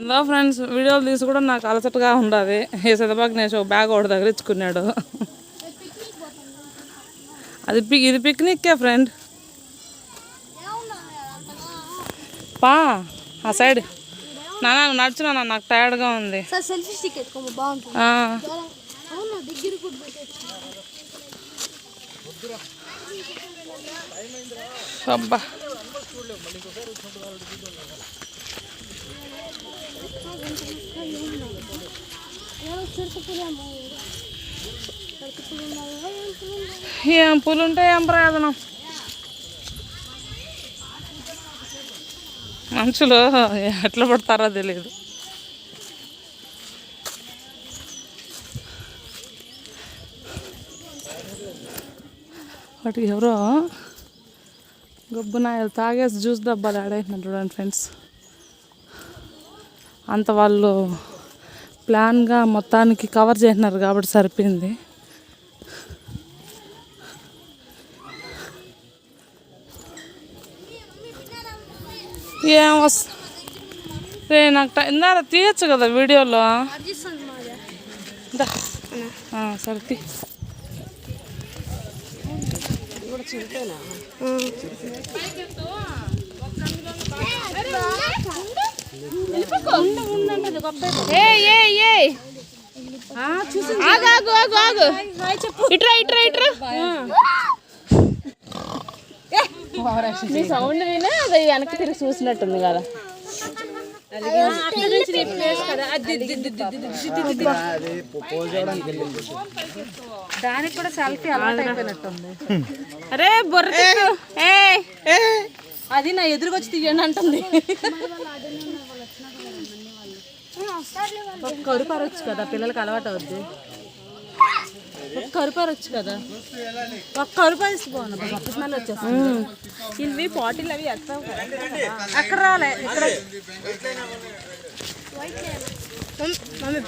ఇందా ఫ్రెండ్స్ వీడియోలు తీసి కూడా నాకు అలసటగా ఉండదు. ఈ సిద్ధబాగ్ నేను ఒక బ్యాగ్ ఒకటి దగ్గర ఇచ్చుకున్నాడు అది పిక్ ఇది పిక్నిక్కే ఫ్రెండ్. పా ఆ సైడ్. నాన్న నువ్వు నడుచు నాన్న నాకు టైర్డ్గా ఉంది. సార్ సెల్ఫీ స్టిక్ ఎత్తుకోమ బాగుంటుంది ఆ, అవును దగ్గర కూడా పెట్టచ్చు అబ్బా ఏం పూలు ఉంటే ఏం ప్రయోజనం? మనుషులు ఎట్లా పడతారో తెలియదు వాటికి ఎవరో గబ్బునాయలు తాగేసి జ్యూస్ డబ్బాలు ఆడేసినారు చూడండి ఫ్రెండ్స్. అంత వాళ్ళు ప్లాన్గా మొత్తానికి కవర్ చేసినారు కాబట్టి సరిపోయింది. ఏం వస్ రే నాకు టై- ఇందాక తీయచ్చు కదా వీడియోలో. సరే తీ. ఆగు ఆగు ఆగు ఆగు. ఇట్రా ఇట్రా ఇట్రా. నీ సౌండ్ వినే అది వెనక్కి తిరిగి చూసినట్టుంది కదా. దానికి కూడా సెల్ఫీ అలవాటు అయిపోయినట్టుంది. అరే బొర్ర. అది నా ఎదురుకొచ్చి తీయండి అంటుంది. ఒక కరుపారొచ్చు కదా పిల్లలకి అలవాటు అవుద్ది. ఒక కరుపరొచ్చు కదా. ఒక కరుపరిస్తే బాగుంది. స్మెల్ ఇవి బాటిల్ అవి ఎక్కడ అక్కడ రాలే ఇక్కడ. మమ్మీ